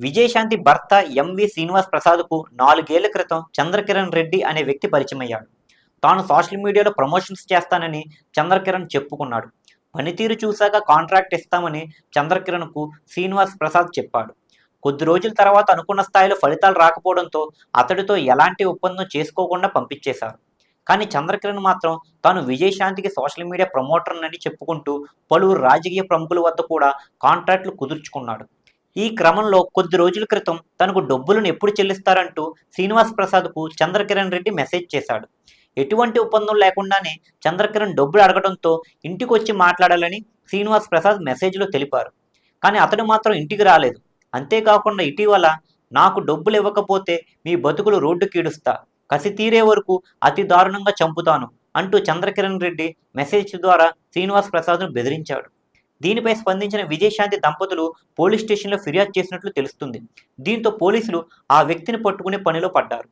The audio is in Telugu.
విజయశాంతి భర్త ఎంవి శ్రీనివాస్ ప్రసాద్కు నాలుగేళ్ళ క్రితం చంద్రకిరణ్ రెడ్డి అనే వ్యక్తి పరిచయమయ్యాడు. తాను సోషల్ మీడియాలో ప్రమోషన్స్ చేస్తానని చంద్రకిరణ్ చెప్పుకున్నాడు. పనితీరు చూశాక కాంట్రాక్ట్ ఇస్తామని చంద్రకిరణ్కు శ్రీనివాస్ ప్రసాద్ చెప్పాడు. కొద్ది రోజుల తర్వాత అనుకున్న స్థాయిలో ఫలితాలు రాకపోవడంతో అతడితో ఎలాంటి ఒప్పందం చేసుకోకుండా పంపించేశారు. కానీ చంద్రకిరణ్ మాత్రం తాను విజయశాంతికి సోషల్ మీడియా ప్రమోటర్నని చెప్పుకుంటూ పలువురు రాజకీయ ప్రముఖుల వద్ద కూడా కాంట్రాక్టులు కుదుర్చుకున్నాడు. ఈ క్రమంలో కొద్ది రోజుల క్రితం తనకు డబ్బులను ఎప్పుడు చెల్లిస్తారంటూ శ్రీనివాస్ ప్రసాద్కు చంద్రకిరణ్ రెడ్డి మెసేజ్ చేశాడు. ఎటువంటి ఒప్పందం లేకుండానే చంద్రకిరణ్ డబ్బులు అడగడంతో ఇంటికి వచ్చి మాట్లాడాలని శ్రీనివాస్ ప్రసాద్ మెసేజ్లో తెలిపారు. కానీ అతడు మాత్రం ఇంటికి రాలేదు. అంతేకాకుండా ఇటీవల నాకు డబ్బులు ఇవ్వకపోతే మీ బతుకులు రోడ్డు కీడుస్తా కసి తీరే వరకు అతి దారుణంగా చంపుతాను అంటూ చంద్రకిరణ్ రెడ్డి మెసేజ్ ద్వారా శ్రీనివాస్ ప్రసాద్ను బెదిరించాడు. దీనిపై స్పందించిన విజయశాంతి దంపతులు పోలీస్ స్టేషన్లో ఫిర్యాదు చేసినట్లు తెలుస్తుంది. దీంతో పోలీసులు ఆ వ్యక్తిని పట్టుకునే పనిలో పడ్డారు.